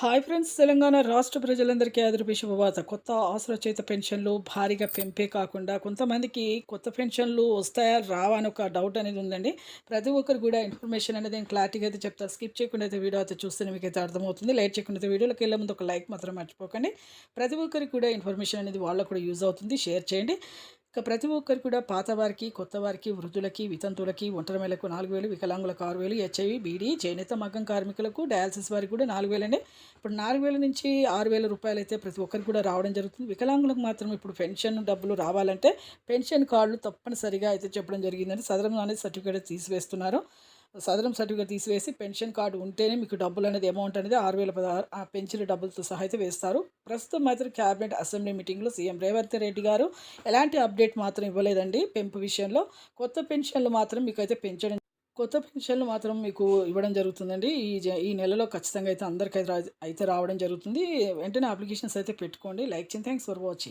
Hi friends Telangana రాష్ట్ర ప్రజలందరికీ అదృపి శుభవార్త కొత్త ఆశ్రచేత పెన్షన్లు భారీగా పెంపే కాకుండా కొంతమందికి కొత్త పెన్షన్లు వస్తాయా రావా అని ఒక డౌట్ అనేది ఉందండి. ప్రతి ఒక్కరు కూడా ఇన్ఫర్మేషన్ అనేది నేను క్లారిటీగా అయితే చెప్తాను స్కిప్ చేయకుండా అయితే వీడియో అయితే చూస్తే మీకు అయితే అర్థమవుతుంది. లైట్ చేయకుండా అయితే వీడియోలోకి వెళ్ళే ముందు ఒక లైక్ మాత్రం మర్చిపోకండి. ప్రతి ఒక్కరికి కూడా ఇన్ఫర్మేషన్ అనేది వాళ్ళకు కూడా యూజ్ అవుతుంది. షేర్ చేయండి. ఇక ప్రతి ఒక్కరు కూడా పాత వారికి కొత్త వారికి వృద్ధులకి వితంతులకి ఒంటరి మేలకు నాలుగు వేలు వికలాంగులకు ఆరు వేలు హెచ్ఐవి బీడీ చేనేత మగ్గం కార్మికులకు డయాలసిస్ వారికి కూడా నాలుగు వేలనే ఇప్పుడు నాలుగు వేల నుంచి ఆరు వేల రూపాయలు అయితే ప్రతి ఒక్కరికి కూడా రావడం జరుగుతుంది. వికలాంగులకు మాత్రం ఇప్పుడు పెన్షన్ డబ్బులు రావాలంటే పెన్షన్ కార్డులు తప్పనిసరిగా అయితే చెప్పడం జరిగిందని సదరం అనేది సర్టిఫికేట్ తీసివేస్తున్నారు. సదరం సర్టిఫికేట్ తీసివేసి పెన్షన్ కార్డు ఉంటేనే మీకు డబ్బులు అనేది అమౌంట్ అనేది ఆరు వేల పదహారు పెంచిన డబ్బులతో సహా అయితే వేస్తారు. ప్రస్తుతం మాత్రం క్యాబినెట్ అసెంబ్లీ మీటింగ్లో సీఎం రేవంత్ రెడ్డి గారు ఎలాంటి అప్డేట్ మాత్రం ఇవ్వలేదండి పెంపు విషయంలో. కొత్త పెన్షన్లు మాత్రం మీకు అయితే పెంచడం కొత్త పెన్షన్లు మాత్రం మీకు ఇవ్వడం జరుగుతుందండి. ఈ జ- ఈ నెలలో ఖచ్చితంగా అయితే అందరికీ అయితే అయితే రావడం జరుగుతుంది. వెంటనే అప్లికేషన్స్ అయితే పెట్టుకోండి. లైక్ చేయండి. Thanks for watching